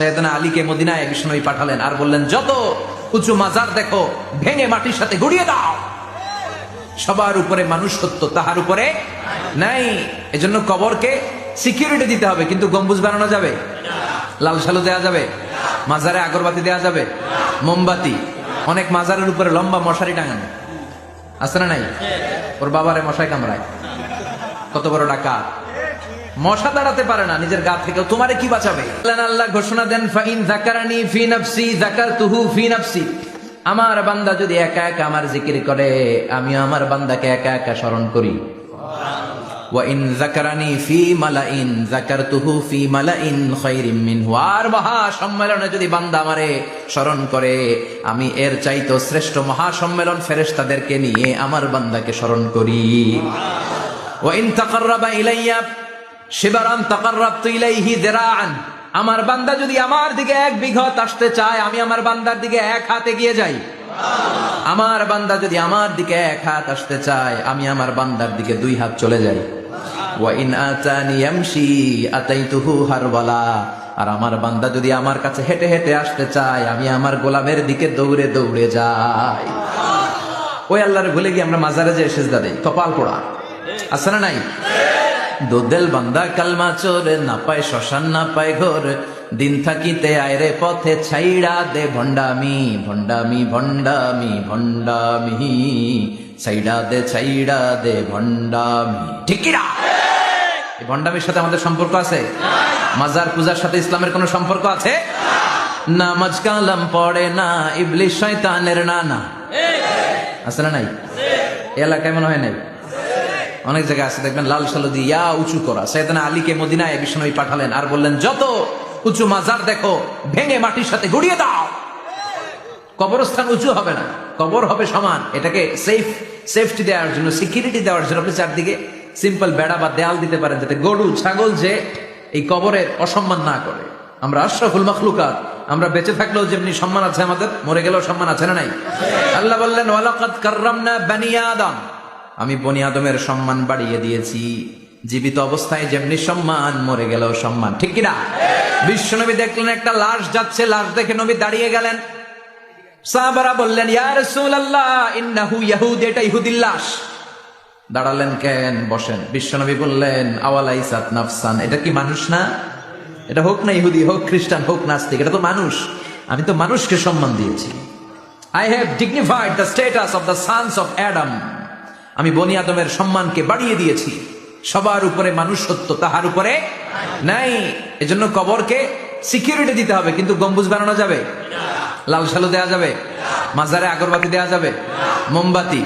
আলীকে মদিনায় বিষ্ণুই পাঠালেন আর বললেন, যত উঁচু মাজার দেখো, ভেঙে মাটির সাথে গুড়িয়ে দাও। সবার উপরে মানুষ সত্য তাহার উপরে নাই। এজন্য কবরকে সিকিউরিটি দিতে হবে। কিন্তু গম্বুজ বানানো যাবে? লাল সালু দেওয়া যাবে? মাজারে আগরবাতি দেওয়া যাবে? মোমবাতি। অনেক মাজারের উপরে লম্বা মশারি টাঙানো। আছে না নাই? ওর বাবারে মশাই কামড়ায়। কত বড় ডাকাত। মশা দাঁড়াতে পারে না নিজের গা থেকে। তোমারে কি বাঁচাবে? আল্লাহ ঘোষণা দেন, ফাইন জাকারানি ফি নাফসি জাকারতুহু ফি নাফসি। আমার বান্দা যদি একা একা আমার জিকির করে আমি আমার বান্দাকে একা একা স্মরণ করি। ওয়া ইন জাকারানি ফি মালাইন ফি মালাইন মহা সম্মেলনে যদি বান্দা আমারে স্মরণ করে, আমি এর চাইতো শ্রেষ্ঠ মহা সম্মেলন ফেরেশতাদেরকে নিয়ে আমার বান্দাকে স্মরণ করি। ওয়া ইন তাকাররাবা ইলাইয়া শিবারান তাকাররাবতু ইলাইহি দিরাআন। আমার বান্দা যদি আমার দিকে এক বিঘত আসতে চায়, আমি আমার বান্দার দিকে এক হাত এগিয়ে যাই। আমার বান্দা যদি আমার দিকে এক হাত আসতে চায়, আমি আমার বান্দার দিকে দুই হাত চলে যাই। আর আমার বান্দা যদি আমার কাছে হেঁটে হেঁটে আসতে চায়, আমি আমার গোলামের দিকে দৌড়ে দৌড়ে যাই। ওই আল্লাহর ভুলে গিয়ে আমরা মাজারে যে সেজদা দেই। কপাল পোড়া। আছে না নাই? দোদেল বান্দা কালমা চোরে, না পায় শ্মশান, না পায় ঘর। দিন থাকিতে আয়রে পথে ছাইড়া দে ভণ্ডামি ভণ্ডামি ভণ্ডামি ভণ্ডামি। ছাইড়া দে ছাইড়া দে ভণ্ডামি। ঠিকিরা এই ভণ্ডামির সাথে আমাদের সম্পর্ক আছে? মাজার পূজার সাথে ইসলামের কোনো সম্পর্ক আছে? নামাজ কালাম পড়ে না, ইবলিশ শয়তানের নানা। আছে না নাই? এলাকায় মনে হয় নাই। অনেক জায়গায় আছে, দেখবেন লাল সালু দিয়ে, ইয়া উঁচু করা। সৈয়দনা আলীকে মদিনায় বিষ্ণুই পাঠালেন আর বললেন, যত উঁচু মাজার দেখো, ভেঙে মাটির সাথে গুড়িয়ে দাও। কবরস্থান উঁচু হবে না, কবর হবে সমান। এটাকে সেফ সেফটি দেওয়ার জন্য সিকিউরিটি দেওয়ার জন্য আপনি চারদিকে সিম্পল বেড়া বা দেয়াল দিতে পারেন, যাতে গরু, ছাগল যে এই কবরের অসম্মান না করে। আমরা আশরাফুল মখলুকাত, আমরা বেঁচে থাকলেও যেমনি সম্মান আছে আমাদের, মরে গেলেও সম্মান আছে না নাই? আল্লাহ বললেন, ওয়ালাকাদ কাররামনা বানি আদম। আমি বনি আদমের সম্মান বাড়িয়ে দিয়েছি। জীবিত অবস্থায় যেমনি সম্মান, মরে গেলেও সম্মান। ঠিক কিনা? বিশ্বনবী দেখলেন একটা লাশ যাচ্ছে, লাশ দেখে নবী দাঁড়িয়ে গেলেন। সাহাবারা বললেন, ইয়া রাসূলুল্লাহ, ইন্নাহু ইয়াহুদ, এটা ইহুদির লাশ। দাঁড়ালেন কেন? বসেন। বিশ্বনবী বললেন, আওয়ালাইসাত নাফসান। এটা কি মানুষ না? এটা হোক না ইহুদি, হোক খ্রিস্টান, হোক নাস্তিক, এটা তো মানুষ। আমি তো মানুষকে সম্মান দিয়েছি। I have dignified the status of the sons of Adam আমি বনি আদমের সম্মানকে বাড়িয়ে দিয়েছি। সবার উপরে মানুষ সত্য তাহার উপরে নাই। এজন্য কবরকে সিকিউরিটি দিতে হবে। কিন্তু গম্বুজ বানানো যাবে? লাল সালু দেওয়া যাবে? মাজারে আগরবাতি দেওয়া যাবে? মোমবাতি,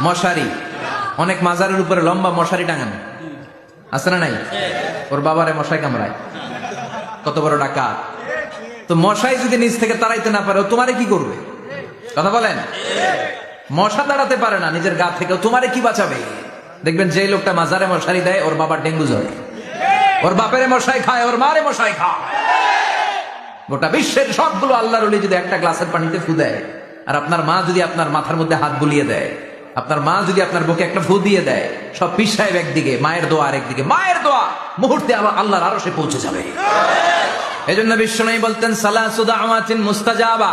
মশারি। অনেক মাজারের উপরে লম্বা মশারি টাঙানো। আছে না নাই? ওর বাবারে মশাই কামড়ায়। কত বড় ডাকা তো মশাই যদি নিজ থেকে তাড়াইতে না পারে তোমারে কি করবে? কথা বলেন? মশা দাঁড়াতে পারে না নিজের গা থেকে তোমারে কি বাঁচাবে? দেখবেন যে লোকটা মাজারে মশারি দেয় ওর বাবার ডেঙ্গু জ্বর। ওর বাপেরে মশাই খায় ওর মারে মশাই খায়। গোটা বিশ্বের সবগুলো আল্লাহর ওলি যদি একটা গ্লাসের পানিতে ফু দেয় আর আপনার মা যদি আপনার মাথার মধ্যে হাত বুলিয়ে দেয় আপনার মা যদি আপনার বুকে একটা ফু দিয়ে দেয় সব পীর সাহেব একদিকে মায়ের দোয়া আরেকদিকে মায়ের দোয়া মুহূর্তে আবার আল্লাহর আরও সে পৌঁছে যাবে। এই জন্য বিশ্বনবী বলতেন সালাসুদা আমাতিন মুস্তাজাবা।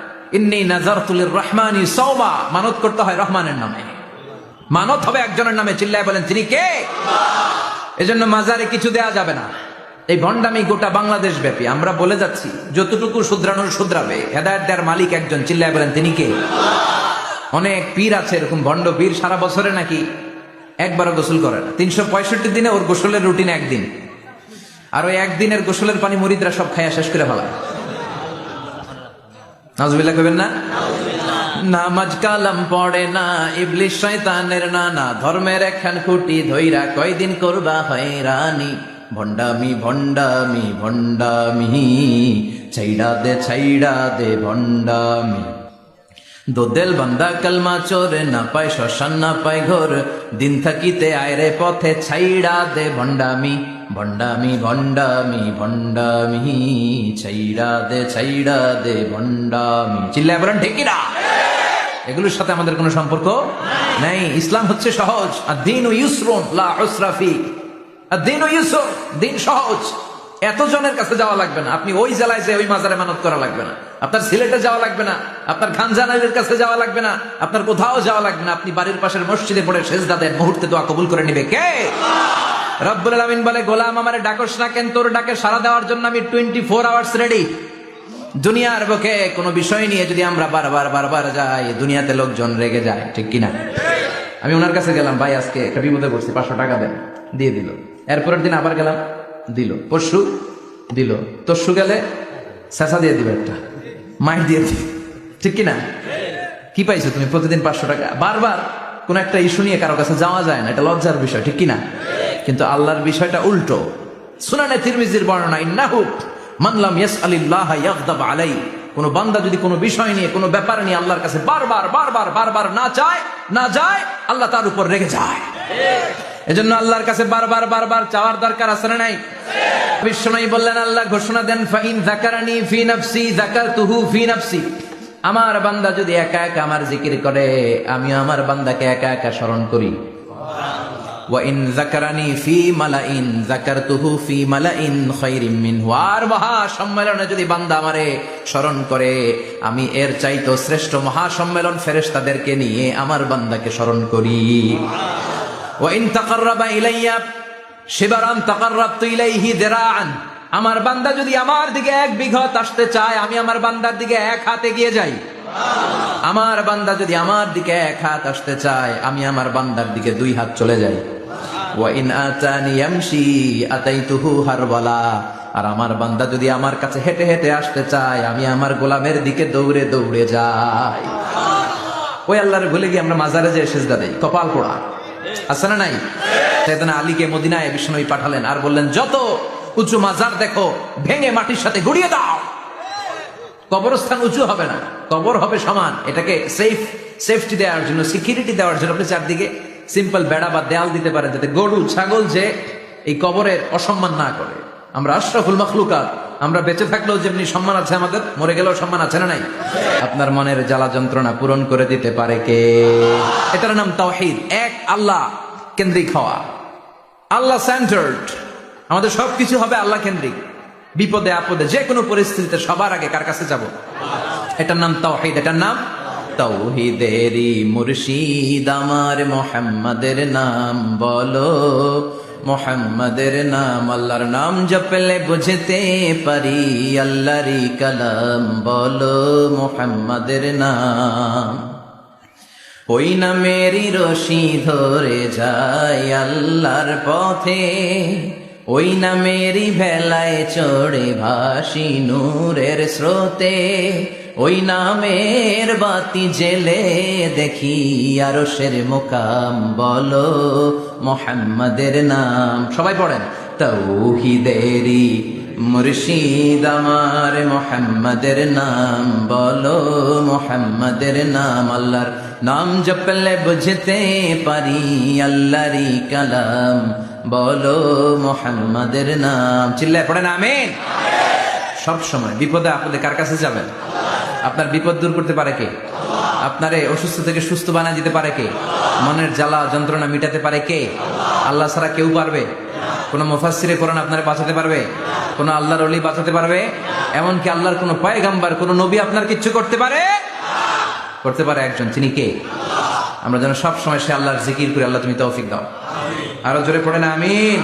ইন্নি নাজারতুলের রহমানি সৌমা মানত করতে হয় রহমানের নামে। মানত হবে একজনের নামে। চিল্লায় বলেন, তিনি কে? এজন্য মাজারে কিছু দেয়া যাবে না। এই ভণ্ডামি গোটা বাংলাদেশ ব্যাপী আমরা বলে যাচ্ছি, যতটুকু শুধরানোর শুধরাবে। হেদায়ত মালিক একজন। চিল্লায় বলেন, তিনি কে? অনেক পীর আছে, এরকম ভণ্ড পীর, সারা বছরে নাকি একবারও গোসল করে না। তিনশো পঁয়ষট্টি দিনে ওর গোসলের রুটিন একদিন। আর ওই একদিনের গোসলের পানি মরিদরা সব খাইয়া শেষ করে ফেলায়। নাজবিল্লা কবেন না? নামাজ কালাম পড়ে না ইবলিশ শয়তানের নানা ধর্মের একখান খুঁটি ধইরা কয়দিন করবা হয়রানি। ভণ্ডামি ভণ্ডামি ভণ্ডামি ছাইড়া দে ছাইড়া দে ভণ্ডামি। দোদেল বান্দা কালমা চোর না পায় শ্মশান না পায় ঘোর। দিন থাকিতে আয়রে পথে ছাইড়া দে ভণ্ডামি। ভণ্ডামি ভণ্ডামি ভণ্ডামি ছাইড়া দে ছাইড়া দে ভণ্ডামি। চিল্লায় বলেন ঠিকিরা এগুলোর সাথে আমাদের কোনো সম্পর্ক নেই। ইসলাম হচ্ছে সহজ। আর দিন ও ইউসরুন, লা উসরাফি আর দিন ও ইউসর, দিন সহজ। এত জনের কাছে যাওয়া লাগবে না। আপনি ওই জেলায় যে ওই মাজারে মানত করা লাগবে না। আপনার সিলেটে যাওয়া লাগবে না। আপনার খানজানাইলের কাছে যাওয়া লাগবে না। আপনার কোথাও যাওয়া লাগবে না। আপনি বাড়ির পাশের মসজিদে পড়ে শেষ দাদের মুহূর্তে দোয়া কবুল করে নিবে। কে? রব্বুল আলামিন বলে, গোলাম আমার ডাকস না কেন? তোর ডাকে সারা দেওয়ার জন্য আমি টোয়েন্টি ফোর আওয়ার্স রেডি দুনিয়ার বুকে কোনো বিষয় নিয়ে যদি আমরা বারবার বারবার যাই, দুনিয়াতে লোকজন রেগে যায়, ঠিক কিনা? আমি ওনার কাছে গেলাম, ভাই, আজকে একটা বিপদে পড়ছি, পাঁচশো টাকা দেন। দিয়ে দিল। এরপরের দিন আবার গেলাম, দিল। পরশু দিল। তরশু গেলে চেঁচা দিয়ে দিবে একটা মাইক দিয়ে দিবে, ঠিক কিনা? কি পাইছো তুমি? প্রতিদিন পাঁচশো টাকা। বারবার কোন একটা ইস্যু নিয়ে কারও কাছে যাওয়া যায় না, এটা লজ্জার বিষয়, ঠিক কিনা? কিন্তু আল্লাহর বিষয়টা উল্টো। সুনানে তিরমিজির বর্ণনা, ইন্নাহু মানলাম ইয়াস আলিল্লাহ ইয়াগদাব আলাই কোন বান্দা যদি কোনো বিষয় নিয়ে, কোনো ব্যাপার নিয়ে আল্লাহর কাছে বারবার বারবার বারবার না চায়, না যায়, আল্লাহ তার উপর রেগে যায়। এজন্য আল্লাহর কাছে বারবার বারবার চাওয়ার দরকার আছে না নাই? বিশ্বনয়ী বললেন, আল্লাহ ঘোষণা দেন, ফাইন জাকারানি ফি নাফসি জাকারতুহু ফি নাফসি। আমার বান্দা যদি একা একা আমার জিকির করে আমি আমার বান্দাকে একা একা স্মরণ করি। ওয়াইন জাকারানি ফি মালাইন জাকারতুহু ফি মালাইন খায়রিম মিনহু আর মহা সম্মেলনে যদি বান্দা আমারে স্মরণ করে, আমি এর চাইতো শ্রেষ্ঠ মহা সম্মেলন ফেরেশতাদেরকে নিয়ে আমার বান্দাকে স্মরণ করি। ওয়াইন তাকাররাবা ইলাইয়া শিবারান তাকাররাবতু ইলাইহি দিরাআন আমার বান্দা যদি আমার দিকে এক বিঘত আসতে চায়, আমি আমার বান্দার দিকে এক হাতে গিয়ে যাই। আমার বান্দা যদি আমার দিকে এক হাত আসতে চায়, আমি আমার বান্দার দিকে দুই হাত চলে যাই। ওয়াইন আতানি ইয়ামশি আতাইতুহু হারবালা। আর আমার বান্দা যদি আমার কাছে হেঁটে হেঁটে আসতে চায়, আমি আমার গোলামের দিকে দৌড়ে দৌড়ে যাই। ওই আল্লাহরে ভুলে গিয়ে আমরা মাজারে যে সেজদা দেই। কপাল পোড়া। আছে না নাই? সেদিন আলীকে মদিনায় বিষ্ণুই পাঠালেন আর বললেন, যত উঁচু মাজার দেখো, ভেঙে মাটির সাথে গুড়িয়ে দাও। কবরস্থান উঁচু হবে না। কবর হবে সমান। এটাকে সেফ সেফটি দেওয়ার জন্য সিকিউরিটি দেওয়ার জন্য আপনি চারদিকে সিম্পল বেড়া বা দেয়াল দিতে পারেন যাতে গরু, ছাগল যে এই কবরের অসম্মান না করে। আমরা আশরাফুল মখলুকাত, আমরা বেঁচে থাকলেও যেমনি সম্মান আছে আমাদের, মরে গেলেও সম্মান আছে না নাই? আপনার মনের জ্বালা যন্ত্রণা পূরণ করে দিতে পারে কে? এটার নাম তাওহীদ। এক, আল্লাহ কেন্দ্রিক হওয়া। আল্লাহ সেন্টার্ড আমাদের সবকিছু হবে আল্লাহ কেন্দ্রিক। বিপদে আপদে যে কোনো পরিস্থিতিতে সবার আগে কার কাছে যাব? এটার নাম তাওহীদ। এটার নাম তাওহীদেরই মুর্শিদ, আমার মোহাম্মদের নাম বলো। মোহাম্মদের নাম আল্লাহর নাম জপলে বুঝতে পারি আল্লাহরি কালাম বলো মোহাম্মদের নাম। ওই নামেরই রশি ধরে যায় আল্লাহর পথে, ওই নামেরই ভেলায় চড়ে ভাসি নূরের স্রোতে। ওই নামের বাতি জেলে দেখি আরও সের মোকাম, বলো মোহাম্মদের নাম। সবাই পড়েন, তৌহিদেরি মুর্শিদ আমার মোহাম্মদের নাম, বলো মোহাম্মদের নাম। আল্লাহর নাম জপলে বুঝতে পারি আল্লাহরি কালাম, বলো মোহাম্মদের নাম। চিল্লায় পড়েন, আমিন। সব সময় বিপদে আপদে কার কাছে যাবেন? আপনার বিপদ দূর করতে পারে কে? আপনারে অসুস্থ থেকে সুস্থ বানা দিতে পারে কে? মনের জ্বালা, যন্ত্রণা মিটাতে পারে কে? আল্লাহ ছাড়া কেউ পারবে? কোন মুফাসসিরে কোরআন আপনারে বাঁচাতে পারবে? কোন আল্লাহর অলি বাঁচাতে পারবে? এমনকি আল্লাহর কোন পয়গাম্বার, কোন নবী আপনার কিচ্ছু করতে পারে? করতে পারে একজন তিনি কে? আমরা যেন সব সময় সে আল্লাহর জিকির করে আল্লাহ তুমি তৌফিক দাও। আরও জোরে পড়ে না, আমিন।